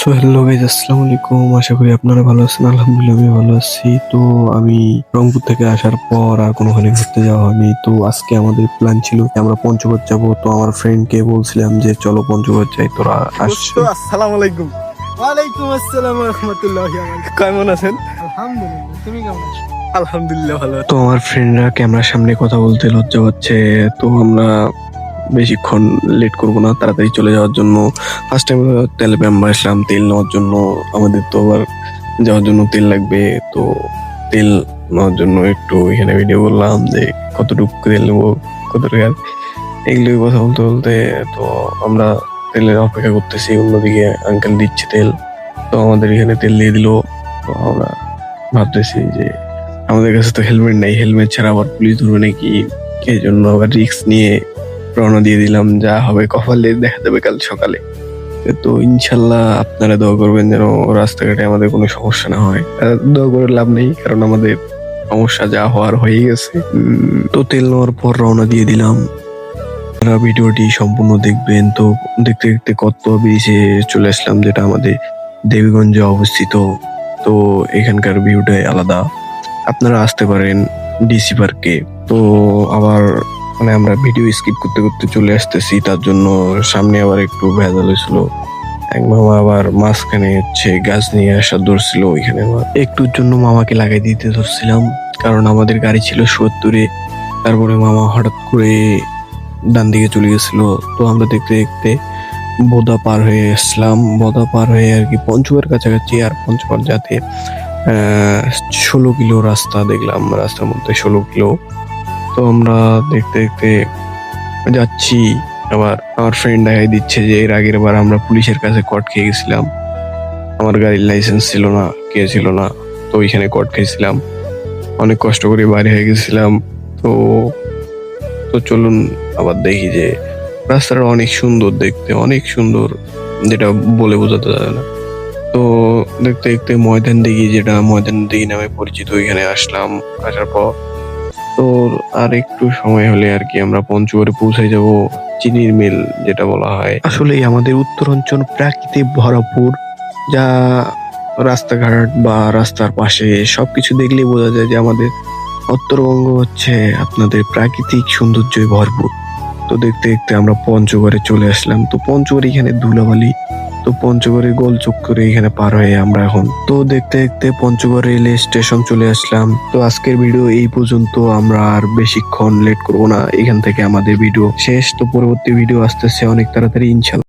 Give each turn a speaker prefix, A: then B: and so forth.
A: So hello guys আসসালামু আলাইকুম। আশা করি আপনারা ভালো আছেন আলহামদুলিল্লাহ আমি ভালো আছি। তো আমি রংপুর থেকে আসার পর আর কোনোখানে ঘুরতে যাওয়া হয়নি। তো আজকে আমাদের প্ল্যান ছিল যে আমরা পঞ্চগড় যাব। তো আমার ফ্রেন্ডকে বলছিলাম যে চলো পঞ্চগড় যাই তোরা আসছে
B: আসসালামু আলাইকুম।
C: ওয়ালাইকুম আসসালাম রহমতুল্লাহ
B: কেমন আছেন?
C: আলহামদুলিল্লাহ তুমি কেমন আছো?
B: আলহামদুলিল্লাহ ভালো
A: তো আমার ফ্রেন্ডরা ক্যামেরার সামনে কথা বলতে লজ্জা হচ্ছে তো আমরা বেশিক্ষণ লেট করব না, তাড়াতাড়ি চলে যাওয়ার জন্য। ফার্স্ট টাইম তেল আমরা আসলাম, তেল নেওয়ার জন্য। আমাদের তো আবার যাওয়ার জন্য তেল লাগবে, তো তেল নেওয়ার জন্য একটু এখানে ভিডিও করলাম যে কতটুকু তেল নেব কত টাকার এগুলোই কথা বলতে বলতে তো আমরা তেলের অপেক্ষা করতেছি, অন্যদিকে আঙ্কেল দিচ্ছে তেল। তো আমাদের এখানে তেল দিয়ে দিল, তো আমরা ভাবতেছি যে আমাদের কাছে তো হেলমেট নাই হেলমেট ছাড়া আবার পুলিশ ধরবে নাকি? এই জন্য আবার রিক্স নিয়ে রওনা দিয়ে দিলাম, যা হবে কপালে, দেখা যাবে কাল সকালে। তো ইনশাল্লাহ আপনারা দোয়া করবেন যেন রাস্তাঘাটে আমাদের কোনো সমস্যা না হয়। দোয়া করে লাভ নেই, কারণ আমাদের সমস্যা যা হওয়ার হয়ে গেছে। তো তেল নেওয়ার পর রওনা দিয়ে দিলাম। আপনারা ভিডিওটি সম্পূর্ণ দেখবেন। তো দেখতে দেখতে কত ব্রিজে চলে আসলাম, যেটা আমাদের দেবীগঞ্জে অবস্থিত। তো এখানকার ভিউটাই আলাদা। আপনারা আসতে পারেন ডিসি পার্কে। তো আবার মানে আমরা ভিডিও স্কিপ করতে করতে চলে আসতেছি। তার জন্য সামনে আবার একটু ভেজাল হয়েছিল। এক মামা আবার মাঝখানে হচ্ছে গাছ নিয়ে আসা ধরছিল, ওইখানে আবার একটুর জন্য মামাকে লাগাই দিতে ধরছিলাম। কারণ আমাদের গাড়ি ছিল সত্তরে, তারপরে মামা হঠাৎ করে ডান দিকে চলে গেছিল। তো আমরা দেখতে দেখতে বোদা পার হয়ে আসলাম। বোদা পার হয়ে আর কি পঞ্চগড়ের কাছাকাছি আর পঞ্চগড় যাতে ষোলো কিলো রাস্তা দেখলাম। রাস্তার মধ্যে ষোলো কিলো। তো আমরা দেখতে দেখতে যাচ্ছি। আবার আমার ফ্রেন্ড দেখাই দিচ্ছে যে এর আগের বার আমরা পুলিশের কাছে কট খেয়ে গেছিলাম। আমার গাড়ির লাইসেন্স ছিল না কে ছিল না, তো ওইখানে কট খেয়েছিলাম। অনেক কষ্ট করে বাইরে হয়ে গেছিলাম। তো তো চলুন আবার দেখি যে রাস্তাটা অনেক সুন্দর দেখতে, অনেক সুন্দর, যেটা বলে বোঝাতে যাবে না। তো দেখতে দেখতে ময়দান দিঘি, যেটা ময়দান দিঘি নামে পরিচিত, ওইখানে আসলাম। আসার পর তো আর একটু সময় হলে আর কি আমরা পঞ্চগড়ে পৌঁছে যাব, চিনির মিল যেটা বলা হয়। আসলে আমাদের উত্তরাঞ্চল প্রাকৃতিক ভরপুর, যা রাস্তাঘাট বা রাস্তার পাশে সবকিছু দেখলেই বোঝা যায় যে আমাদের উত্তরবঙ্গ হচ্ছে আপনাদের প্রাকৃতিক সৌন্দর্যই ভরপুর। তো দেখতে দেখতে আমরা পঞ্চগড়ে চলে আসলাম। তো পঞ্চগড় এখানে ধুলাবালি তো পঞ্চগড়ে গোল করে এখানে পার হয়ে আমরা এখন। তো দেখতে দেখতে পঞ্চগড় রেল স্টেশন চলে আসলাম। তো আজকের ভিডিও এই পর্যন্ত, আমরা আর বেশিক্ষণ লেট করব না। এখান থেকে আমাদের ভিডিও শেষ। তো পরবর্তী ভিডিও আসতেছে অনেক তাড়াতাড়ি, ইনশাল্লাহ।